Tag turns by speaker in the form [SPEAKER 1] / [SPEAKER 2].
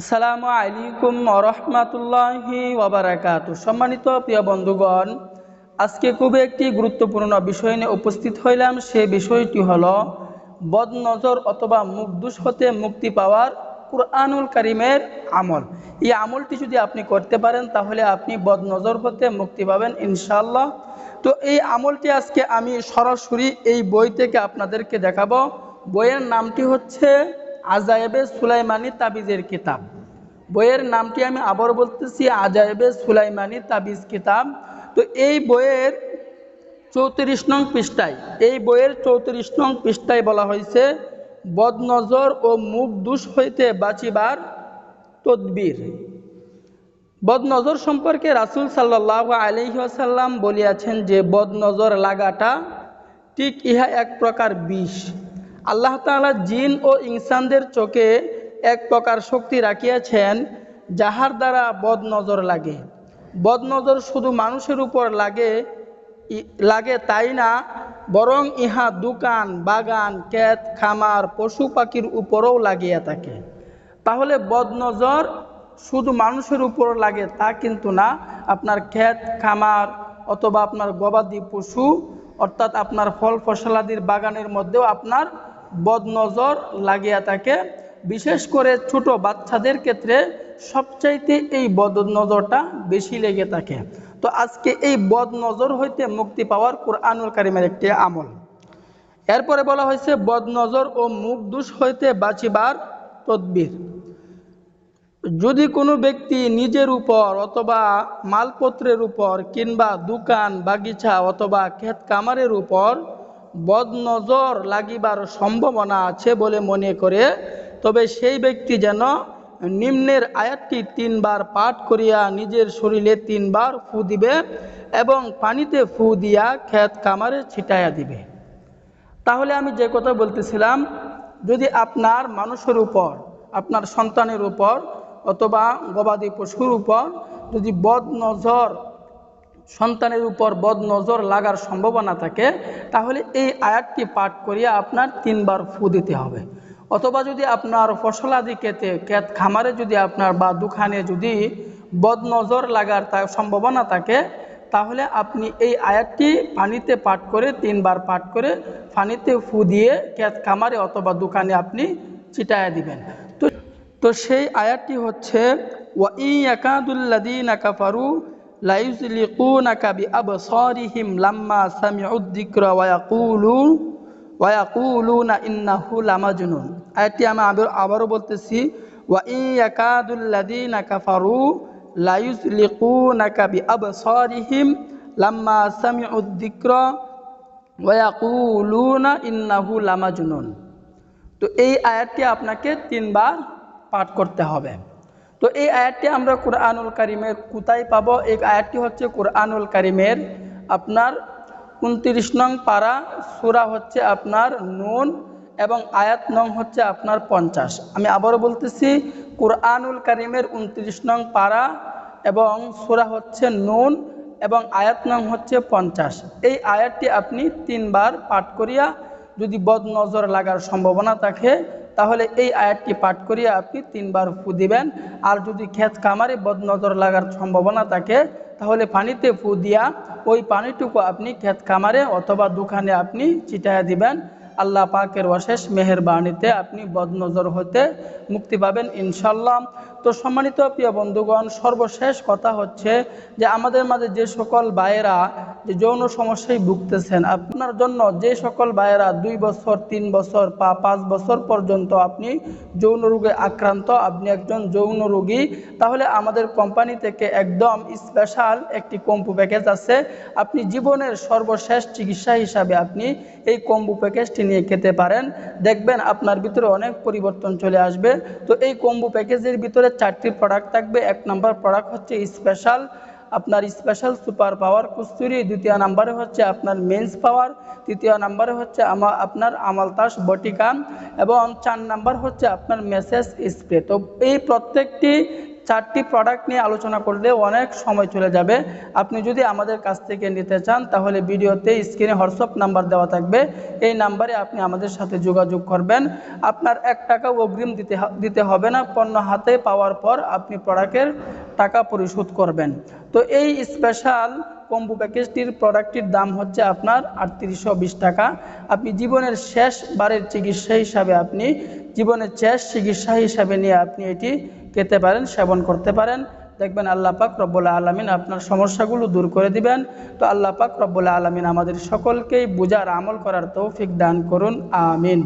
[SPEAKER 1] আসসালামু আলাইকুম রহমাতুল্লাহি ওবরাকাত সম্মানিত প্রিয় বন্ধুগণ, আজকে খুবই একটি গুরুত্বপূর্ণ বিষয় নিয়ে উপস্থিত হইলাম। সে বিষয়টি হলো বদনজর অথবা মুখদুষ হতে মুক্তি পাওয়ার কুরআনুল কারিমের আমল। এই আমলটি যদি আপনি করতে পারেন, তাহলে আপনি বদনজর হতে মুক্তি পাবেন ইনশাল্লাহ তো এই আমলটি আজকে আমি সরাসরি এই বই থেকে আপনাদেরকে দেখাবো। বইয়ের নামটি হচ্ছে আজায়েবে সুলাইমানি তাবিজের কিতাব। বইয়ের নামটি আমি আবার বলতেছি, আজায়েবে সুলাইমানি তাবিজ কিতাব। তো এই বইয়ের চৌত্রিশ নং পৃষ্ঠায়, এই বইয়ের চৌত্রিশ নং পৃষ্ঠায় বলা হয়েছে, বদনজর ও মুখ দুষ হইতে বাঁচিবার তদবির। বদনজর সম্পর্কে রাসুল সাল্লাহ আলহিহাসাল্লাম বলিয়াছেন যে, বদনজর লাগাটা ঠিক ইহা এক প্রকার বিষ। আল্লাহ তাআলা জিন ও ইনসানদের চোখে এক প্রকার শক্তি রাখিয়াছেন, যাহার দ্বারা বদনজর লাগে। বদনজর শুধু মানুষের উপর লাগে লাগে তাই না? বরং ইহা দোকান, বাগান, ক্ষেত, খামার, পশু পাখির উপরও লাগিয়া থাকে। তাহলে বদনজর শুধু মানুষের উপর লাগে তা কিন্তু না। আপনার ক্ষেত, খামার অথবা আপনার গবাদি পশু, অর্থাৎ আপনার ফল ফসলাদির বাগানের মধ্যেও আপনার বদনজর লাগিয়া থাকে। বিশেষ করে ছোট বাচ্চাদের ক্ষেত্রে সবচাইতে এই বদনজরটা বেশি লেগে থাকে। তো আজকে এই বদনজর হইতে মুক্তি পাওয়ার কোরআনুল কারিমের একটি আমল। এরপরে বলা হয়েছে, বদনজর ও মুখ দুষ হইতে বাঁচিবার তদবির। যদি কোনো ব্যক্তি নিজের উপর অথবা মালপত্রের উপর কিংবা দোকান, বাগিচা অথবা ক্ষেত কামারের উপর বদনজর লাগিবার সম্ভাবনা আছে বলে মনে করে, তবে সেই ব্যক্তি যেন নিম্নের আয়াতটি তিনবার পাঠ করিয়া নিজের শরীরে তিনবার ফু দিবে এবং পানিতে ফু দিয়া ক্ষেত কামারে ছিটাইয়া দিবে। তাহলে আমি যে কথা বলতেছিলাম, যদি আপনার মানুষের উপর, আপনার সন্তানের উপর অথবা গবাদি পশুর উপর যদি বদ নজর সন্তানের উপর বদ নজর লাগার সম্ভাবনা থাকে, তাহলে এই আয়াতটি পাঠ করিয়া আপনার তিনবার ফু দিতে হবে। অথবা যদি আপনার ফসলাদি খেতে ক্ষেত খামারে যদি আপনার বা দোকানে যদি বদ নজর লাগার তার সম্ভাবনা থাকে, তাহলে আপনি এই আয়াতটি পানিতে পাঠ করে, তিনবার পাঠ করে পানিতে ফু দিয়ে ক্ষেত খামারে অথবা দোকানে আপনি চিটায়া দিবেন। তো তো সেই আয়াতটি হচ্ছে, ওয়া ইয়াকাদুল্লাযীনা কাফারু লা ইউযলিকুনাকা বিআবসারিহিম লাম্মা সামিউদ যিকরা ওয়া ইয়াকুলুন ওয়া ইয়াকুলুনা ইন্নাহু লামাজনুন। আয়াতটি আমি আবার, আবারও বলতেছি, ওয়া ইয়াকাদুল্লাযীনা কাফারু লা ইউযলিকুনাকা বিআবসারিহিম লাম্মা সামিউদ যিকরা ওয়া ইয়াকুলুনা ইন্নাহু লামাজনুন। তো এই আয়াতটি আপনাকে তিনবার পাঠ করতে হবে। তো এই আয়াতটি আমরা কোরআনুল কারিমের কোথায় পাবো? এই আয়াতটি হচ্ছে কোরআনুল কারিমের আপনার উনত্রিশ নং পারা সুরা হচ্ছে আপনার নুন এবং আয়াত নং হচ্ছে আপনার পঞ্চাশ। আমি আবারও বলতেছি, কোরআনুল কারিমের উনত্রিশ নং পারা এবং সুরা হচ্ছে নুন এবং আয়াত নং হচ্ছে পঞ্চাশ। এই আয়াতটি আপনি তিনবার পাঠ করিয়া যদি বদ নজর লাগার সম্ভাবনা থাকে তাহলে এই আয়াতটি পাঠ করিয়া আপনি তিনবার ফু দিবেন। আর যদি ক্ষেত কামারে বদনজর লাগার সম্ভাবনা থাকে, তাহলে পানিতে ফু দিয়া ওই পানিটুকু আপনি ক্ষেত কামারে অথবা দোকানে আপনি চিটাইয়া দিবেন। আল্লাহ পাকের অশেষ মেহেরবানিতে আপনি বদনজর হতে মুক্তি পাবেন ইনশাল্লাহ তো সম্মানিত প্রিয় বন্ধুগণ, সর্বশেষ কথা হচ্ছে যে আমাদের মাঝে যে সকল ভাইয়েরা যে যৌন সমস্যায় ভুগতেছেন, আপনার জন্য যে সকল ভাইয়েরা দুই বছর, তিন বছর বা পাঁচ বছর পর্যন্ত আপনি যৌন রোগে আক্রান্ত, আপনি একজন যৌন রোগী, তাহলে আমাদের কোম্পানি থেকে একদম স্পেশাল একটি কম্পু প্যাকেজ আছে। আপনি জীবনের সর্বশেষ চিকিৎসা হিসাবে আপনি এই কম্বু প্যাকেজটি নিয়ে খেতে পারেন। দেখবেন আপনার ভিতরে অনেক পরিবর্তন চলে আসবে। তো এই কম্বু প্যাকেজের ভিতরে চারটি প্রোডাক্ট থাকবে। এক নম্বর প্রোডাক্ট হচ্ছে স্পেশাল আপনার স্পেশাল সুপার পাওয়ার কুস্তুরি। দ্বিতীয় নাম্বারে হচ্ছে আপনার মেন্স পাওয়ার তৃতীয় নাম্বারে হচ্ছে আমা, আপনার আমালতাস বটিকান এবং চার নাম্বার হচ্ছে আপনার মেসেজ স্প্রে তো এই প্রত্যেকটি চারটি প্রোডাক্ট নিয়ে আলোচনা করলে অনেক সময় চলে যাবে। আপনি যদি আমাদের কাছ থেকে নিতে চান, তাহলে ভিডিওতে স্ক্রিনে হোয়াটসঅ্যাপ নাম্বার দেওয়া থাকবে। এই নাম্বারে আপনি আমাদের সাথে যোগাযোগ করবেন। আপনার এক টাকা অগ্রিম দিতে দিতে হবে না। পণ্য হাতে পাওয়ার পর আপনি প্রোডাক্টের টাকা পরিশোধ করবেন। তো এই স্পেশাল কম্বো প্যাকেজটির প্রোডাক্টটির দাম হচ্ছে আপনার আটত্রিশশো বিশ টাকা। আপনি জীবনের শেষ বারের চিকিৎসা হিসাবে আপনি, জীবনের শেষ চিকিৎসা হিসাবে নিয়ে আপনি এটি খেতে পারেন, সেবন করতে পারেন। দেখবেন আল্লাহ পাক রব্বুল আলমিন আপনার সমস্যাগুলো দূর করে দিবেন। তো আল্লাহ পাক রব্বুল আলমিন আমাদের সকলকেই বোঝার, আমল করার তৌফিক দান করুন, আমিন।